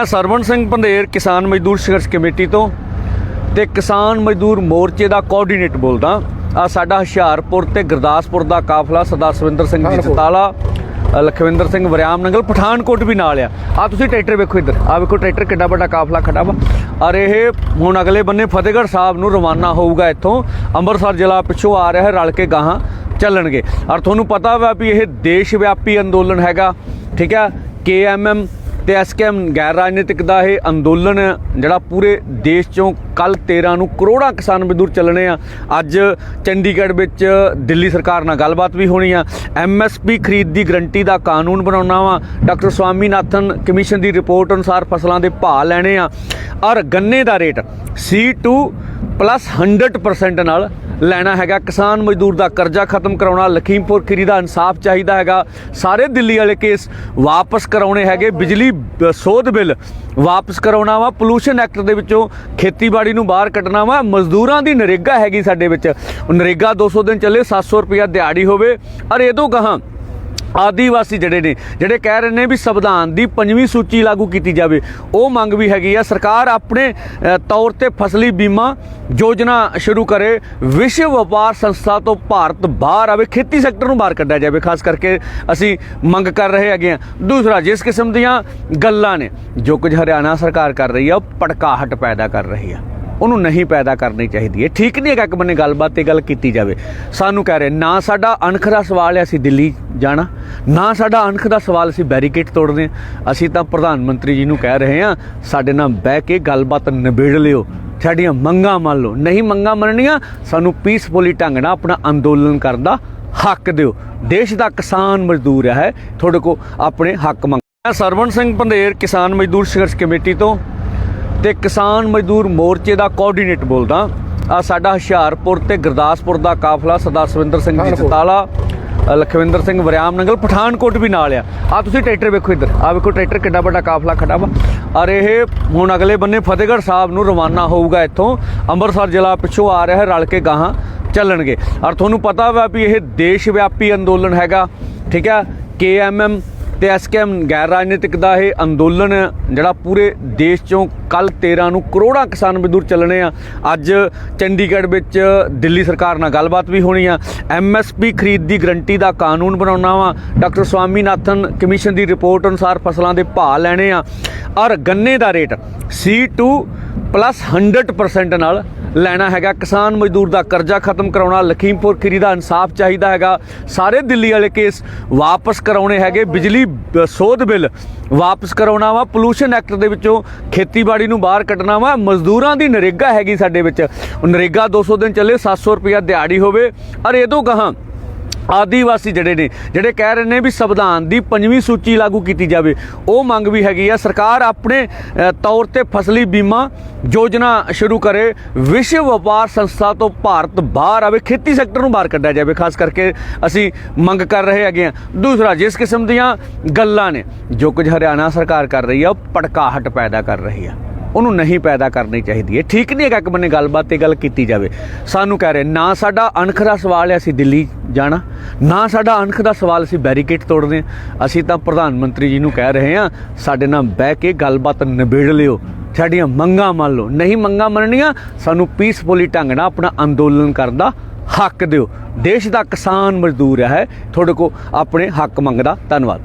ਮੈਂ ਸਰਵਣ ਸਿੰਘ ਪੰਧੇਰ ਕਿਸਾਨ ਮਜ਼ਦੂਰ ਸੰਘਰਸ਼ ਕਮੇਟੀ ਤੋਂ ਤੇ ਕਿਸਾਨ ਮਜ਼ਦੂਰ ਮੋਰਚੇ ਦਾ ਕੋਆਰਡੀਨੇਟ ਬੋਲਦਾ। ਆ ਸਾਡਾ ਹੁਸ਼ਿਆਰਪੁਰ ਤੇ ਗੁਰਦਾਸਪੁਰ ਦਾ ਕਾਫਲਾ ਸਰਦਾਰ ਸਵਿੰਦਰ ਸਿੰਘ ਜੀ ਚਤਾਲਾ ਅ, ਲਖਵਿੰਦਰ ਸਿੰਘ ਵਰਿਆਮ ਨੰਗਲ ਪਠਾਨਕੋਟ ਵੀ ਨਾਲ ਆ। ਆ ਤੁਸੀਂ ਟਰੈਕਟਰ ਵੇਖੋ ਇੱਧਰ। ਆ ਵੇਖੋ ਟਰੈਕਟਰ ਕਿੱਡਾ ਵੱਡਾ ਕਾਫਲਾ ਖੜਾ ਵਾ। ਔਰ ਇਹ ਹੁਣ ਅਗਲੇ ਬੰਨੇ ਫਤਿਹਗੜ੍ਹ ਸਾਹਿਬ ਨੂੰ ਰਵਾਨਾ ਹੋਊਗਾ ਇੱਥੋਂ। ਅੰਮ੍ਰਿਤਸਰ ਜ਼ਿਲ੍ਹਾ ਪਿੱਛੋਂ ਆ ਰਿਹਾ ਹੈ ਰਲ ਕੇ ਗਾਹਾਂ ਚੱਲਣਗੇ। ਔਰ ਤੁਹਾਨੂੰ ਪਤਾ ਵਾ ਵੀ ਇਹ ਦੇਸ਼ ਵਿਆਪੀ ਅੰਦੋਲਨ ਹੈਗਾ। ਠੀਕ ਹੈ ਕੇਐਮਐਮ ਤੇ ਐਸਕੇਐਮ ਗੈਰ ਰਾਜਨੀਤਿਕ ਦਾ ਇਹ ਅੰਦੋਲਨ ਜਿਹੜਾ ਪੂਰੇ ਦੇਸ਼ ਚੋਂ ਕੱਲ 13 ਨੂੰ ਕਰੋੜਾਂ ਕਿਸਾਨ ਮਜ਼ਦੂਰ ਚੱਲਣੇ ਆ। ਅੱਜ ਚੰਡੀਗੜ੍ਹ ਵਿੱਚ ਦਿੱਲੀ ਸਰਕਾਰ ਨਾਲ ਗੱਲਬਾਤ ਵੀ ਹੋਣੀ ਆ। ਐਮਐਸਪੀ ਖਰੀਦ ਦੀ ਗਰੰਟੀ ਦਾ ਕਾਨੂੰਨ ਬਣਾਉਣਾ ਵਾ। ਡਾਕਟਰ ਸਵਾਮੀਨਾਥਨ ਕਮਿਸ਼ਨ ਦੀ ਰਿਪੋਰਟ ਅਨੁਸਾਰ ਫਸਲਾਂ ਦੇ ਭਾਅ ਲੈਣੇ ਆ। ਔਰ ਗੰਨੇ ਦਾ ਰੇਟ C2 ਪਲੱਸ 100% ਨਾਲ ਲੈਣਾ ਹੈਗਾ। ਕਿਸਾਨ ਮਜ਼ਦੂਰ ਦਾ ਕਰਜ਼ਾ ਖਤਮ ਕਰਾਉਣਾ, ਲਖੀਮਪੁਰ ਖੀਰੀ ਦਾ ਇਨਸਾਫ ਚਾਹੀਦਾ ਹੈਗਾ। ਸਾਰੇ ਦਿੱਲੀ ਵਾਲੇ ਕੇਸ ਵਾਪਸ ਕਰਾਉਣੇ ਹੈਗੇ। ਬਿਜਲੀ ਸੋਧ ਬਿੱਲ ਵਾਪਸ ਕਰਾਉਣਾ ਵਾ। ਪੋਲੂਸ਼ਨ ਐਕਟ ਦੇ ਵਿੱਚੋਂ ਖੇਤੀਬਾੜੀ ਨੂੰ ਬਾਹਰ ਕੱਢਣਾ ਵਾ। ਮਜ਼ਦੂਰਾਂ ਦੀ ਨਰੇਗਾ ਹੈਗੀ ਸਾਡੇ ਵਿੱਚ। ਉਹ ਨਰੇਗਾ 200 ਦਿਨ ਚੱਲੇ 700 ਰੁਪਇਆ ਦਿਹਾੜੀ ਹੋਵੇ। ਔਰ ਇਹ ਤੋਂ ਕਹਾਂ? ਆਦੀਵਾਸੀ ਜਿਹੜੇ ਨੇ, ਜਿਹੜੇ ਕਹਿ ਰਹੇ ਨੇ ਵੀ ਸੰਵਿਧਾਨ ਦੀ ਪੰਜਵੀਂ ਸੂਚੀ ਲਾਗੂ ਕੀਤੀ ਜਾਵੇ, ਉਹ ਮੰਗ ਵੀ ਹੈਗੀ ਆ। ਸਰਕਾਰ ਆਪਣੇ ਤੌਰ ਤੇ ਫਸਲੀ ਬੀਮਾ ਯੋਜਨਾ ਸ਼ੁਰੂ ਕਰੇ, ਵਿਸ਼ਵ ਵਪਾਰ ਸੰਸਥਾ ਤੋਂ ਭਾਰਤ ਬਾਹਰ ਆਵੇ, ਖੇਤੀ ਸੈਕਟਰ ਨੂੰ ਬਾਹਰ ਕੱਢਿਆ ਜਾਵੇ। ਖਾਸ ਕਰਕੇ ਅਸੀਂ ਮੰਗ ਕਰ ਰਹੇ ਹੈਗੇ ਆ। ਦੂਸਰਾ, ਜਿਸ ਕਿਸਮ ਦੀਆਂ ਗੱਲਾਂ ਨੇ, ਜੋ ਕੁਝ ਹਰਿਆਣਾ ਸਰਕਾਰ ਕਰ ਰਹੀ ਆ, ਉਹ ਪੜਕਾਹਟ ਪੈਦਾ ਕਰ ਰਹੀ ਆ। ਉਹਨੂੰ ਨਹੀਂ ਪੈਦਾ ਕਰਨੀ ਚਾਹੀਦੀ ਹੈ ਠੀਕ ਨਹੀਂ ਹੈਗਾ ਕਿ ਬੰਨੇ ਗੱਲਬਾਤ ਤੇ ਗੱਲ ਕੀਤੀ ਜਾਵੇ। ਸਾਨੂੰ ਕਹਿ ਰਹੇ, ਨਾ, ਸਾਡਾ ਅਣਖ ਦਾ ਸਵਾਲ ਹੈ, ਅਸੀਂ ਦਿੱਲੀ ਜਾਣਾ। ਨਾ ਸਾਡਾ ਅਣਖ ਦਾ ਸਵਾਲ ਅਸੀਂ ਬੈਰੀਕੇਡ ਤੋੜਦੇ ਹਾਂ। ਅਸੀਂ ਤਾਂ ਪ੍ਰਧਾਨ ਮੰਤਰੀ ਜੀ ਨੂੰ ਕਹਿ ਰਹੇ ਹਾਂ ਸਾਡੇ ਨਾਲ ਬਹਿ ਕੇ ਗੱਲਬਾਤ ਨਿਬੇੜ ਲਿਓ। ਸਾਡੀਆਂ ਮੰਗਾਂ ਮੰਨ ਲਓ। ਨਹੀਂ ਮੰਗਾਂ ਮੰਨਣੀਆਂ ਸਾਨੂੰ ਪੀਸਫੁਲੀ ਢੰਗ ਨਾਲ ਆਪਣਾ ਅੰਦੋਲਨ ਕਰਨ ਦਾ ਹੱਕ ਦਿਓ। ਦੇਸ਼ ਦਾ ਕਿਸਾਨ ਮਜ਼ਦੂਰ ਹੈ ਤੁਹਾਡੇ ਕੋ ਆਪਣੇ ਹੱਕ ਮੰਗ ਮੈਂ ਸਰਵਣ ਸਿੰਘ ਪੰਧੇਰ ਕਿਸਾਨ ਮਜ਼ਦੂਰ ਸੰਘਰਸ਼ ਕਮੇਟੀ ਤੋਂ ਤੇ ਕਿਸਾਨ ਮਜ਼ਦੂਰ ਮੋਰਚੇ ਦਾ ਕੋਆਰਡੀਨੇਟ ਬੋਲਦਾ। ਆ ਸਾਡਾ ਹੁਸ਼ਿਆਰਪੁਰ ਤੇ ਗੁਰਦਾਸਪੁਰ ਦਾ ਕਾਫਲਾ ਸਰਦਾਰ ਸਵਿੰਦਰ ਸਿੰਘ ਜੀ ਚਤਾਲਾ ਲਖਵਿੰਦਰ ਸਿੰਘ ਵਰਿਆਮ ਨੰਗਲ ਪਠਾਨਕੋਟ ਵੀ ਨਾਲ ਆ। ਆ ਤੁਸੀਂ ਟਰੈਕਟਰ ਵੇਖੋ ਇੱਧਰ। ਆ ਵੇਖੋ ਟਰੈਕਟਰ ਕਿੱਡਾ ਵੱਡਾ ਕਾਫਲਾ ਖੜਾ ਵਾ। ਔਰ ਇਹ ਹੁਣ ਅਗਲੇ ਬੰਨੇ ਫਤਿਹਗੜ੍ਹ ਸਾਹਿਬ ਨੂੰ ਰਵਾਨਾ ਹੋਊਗਾ ਇੱਥੋਂ। ਅੰਮ੍ਰਿਤਸਰ ਜ਼ਿਲ੍ਹਾ ਪਿੱਛੋਂ ਆ ਰਿਹਾ ਹੈ, ਰਲ ਕੇ ਗਾਹਾਂ ਚੱਲਣਗੇ। ਔਰ ਤੁਹਾਨੂੰ ਪਤਾ ਵਾ ਵੀ ਇਹ ਦੇਸ਼ ਵਿਆਪੀ ਅੰਦੋਲਨ ਹੈਗਾ। ਠੀਕ ਹੈ ਕੇਐਮਐਮ ਤੇ ਐਸਕੇਐਮ ਗੈਰ ਰਾਜਨੀਤਿਕ ਦਾ ਇਹ ਅੰਦੋਲਨ ਜਿਹੜਾ ਪੂਰੇ ਦੇਸ਼ ਚੋਂ ਕੱਲ 13 ਨੂੰ ਕਰੋੜਾਂ ਕਿਸਾਨ ਮਜ਼ਦੂਰ ਚੱਲਣੇ ਆ। ਅੱਜ ਚੰਡੀਗੜ੍ਹ ਵਿੱਚ ਦਿੱਲੀ ਸਰਕਾਰ ਨਾਲ ਗੱਲਬਾਤ ਵੀ ਹੋਣੀ ਆ। ਐਮਐਸਪੀ ਖਰੀਦ ਦੀ ਗਰੰਟੀ ਦਾ ਕਾਨੂੰਨ ਬਣਾਉਣਾ ਵਾ। ਡਾਕਟਰ ਸਵਾਮੀਨਾਥਨ ਕਮਿਸ਼ਨ ਦੀ ਰਿਪੋਰਟ ਅਨੁਸਾਰ ਫਸਲਾਂ ਦੇ ਭਾਅ ਲੈਣੇ ਆ। ਔਰ ਗੰਨੇ ਦਾ ਰੇਟ C2 ਪਲੱਸ 100% ਨਾਲ ਲੈਣਾ ਹੈਗਾ। ਕਿਸਾਨ ਮਜ਼ਦੂਰ ਦਾ ਕਰਜ਼ਾ ਖਤਮ ਕਰਾਉਣਾ, ਲਖੀਮਪੁਰ ਖੀਰੀ ਦਾ ਇਨਸਾਫ ਚਾਹੀਦਾ ਹੈਗਾ। ਸਾਰੇ ਦਿੱਲੀ ਵਾਲੇ ਕੇਸ ਵਾਪਸ ਕਰਾਉਣੇ ਹੈਗੇ। ਬਿਜਲੀ ਸੋਧ ਬਿੱਲ ਵਾਪਸ ਕਰਾਉਣਾ ਵਾ। ਪੋਲੂਸ਼ਨ ਐਕਟ ਦੇ ਵਿੱਚੋਂ ਖੇਤੀਬਾੜੀ ਨੂੰ ਬਾਹਰ ਕੱਢਣਾ ਵਾ। ਮਜ਼ਦੂਰਾਂ ਦੀ ਨਰੇਗਾ ਹੈਗੀ ਸਾਡੇ ਵਿੱਚ। ਉਹ ਨਰੇਗਾ 200 ਦਿਨ ਚੱਲੇ 700 ਰੁਪਇਆ ਦਿਹਾੜੀ ਹੋਵੇ। ਔਰ ਇਹ ਤੋਂ ਗਾਹਾਂ ਆਦੀਵਾਸੀ ਜਿਹੜੇ ਨੇ, ਜਿਹੜੇ ਕਹਿ ਰਹੇ ਨੇ ਵੀ ਸੰਵਿਧਾਨ ਦੀ ਪੰਜਵੀਂ ਸੂਚੀ ਲਾਗੂ ਕੀਤੀ ਜਾਵੇ, ਉਹ ਮੰਗ ਵੀ ਹੈਗੀ ਆ। ਸਰਕਾਰ ਆਪਣੇ ਤੌਰ ਤੇ ਫਸਲੀ ਬੀਮਾ ਯੋਜਨਾ ਸ਼ੁਰੂ ਕਰੇ, ਵਿਸ਼ਵ ਵਪਾਰ ਸੰਸਥਾ ਤੋਂ ਭਾਰਤ ਬਾਹਰ ਆਵੇ, ਖੇਤੀ ਸੈਕਟਰ ਨੂੰ ਬਾਹਰ ਕੱਢਿਆ ਜਾਵੇ। ਖਾਸ ਕਰਕੇ ਅਸੀਂ ਮੰਗ ਕਰ ਰਹੇ ਹੈਗੇ ਆ। ਦੂਸਰਾ, ਜਿਸ ਕਿਸਮ ਦੀਆਂ ਗੱਲਾਂ ਨੇ, ਜੋ ਕੁਝ ਹਰਿਆਣਾ ਸਰਕਾਰ ਕਰ ਰਹੀ ਆ, ਉਹ ਪੜਕਾਹਟ ਪੈਦਾ ਕਰ ਰਹੀ ਆ। ਉਹਨੂੰ ਨਹੀਂ ਪੈਦਾ ਕਰਨੀ ਚਾਹੀਦੀ ਹੈ। ਠੀਕ ਨਹੀਂ ਹੈਗਾ ਕਿ ਬੰਨੇ ਗੱਲਬਾਤ ਤੇ ਗੱਲ ਕੀਤੀ ਜਾਵੇ। ਸਾਨੂੰ ਕਹਿ ਰਹੇ, ਨਾ ਸਾਡਾ ਅਣਖ ਦਾ ਸਵਾਲ ਹੈ, ਅਸੀਂ ਦਿੱਲੀ ਜਾਣਾ। ਨਾ ਸਾਡਾ ਅਣਖ ਦਾ ਸਵਾਲ ਅਸੀਂ ਬੈਰੀਕੇਡ ਤੋੜਦੇ ਹਾਂ ਅਸੀਂ ਤਾਂ ਪ੍ਰਧਾਨ ਮੰਤਰੀ ਜੀ ਨੂੰ ਕਹਿ ਰਹੇ ਹਾਂ, ਸਾਡੇ ਨਾਲ ਬਹਿ ਕੇ ਗੱਲਬਾਤ ਨਿਬੇੜ ਲਿਓ। ਸਾਡੀਆਂ ਮੰਗਾਂ ਮੰਨ ਲਓ। ਨਹੀਂ ਮੰਗਾਂ ਮੰਨਣੀਆਂ, ਸਾਨੂੰ ਪੀਸਫੁਲੀ ਢੰਗ ਨਾਲ ਆਪਣਾ ਅੰਦੋਲਨ ਕਰਨ ਦਾ ਹੱਕ ਦਿਓ। ਦੇਸ਼ ਦਾ ਕਿਸਾਨ ਮਜ਼ਦੂਰ ਹੈ। ਤੁਹਾਡੇ ਕੋ ਆਪਣੇ ਹੱਕ ਮੰਗਦਾ। ਧੰਨਵਾਦ।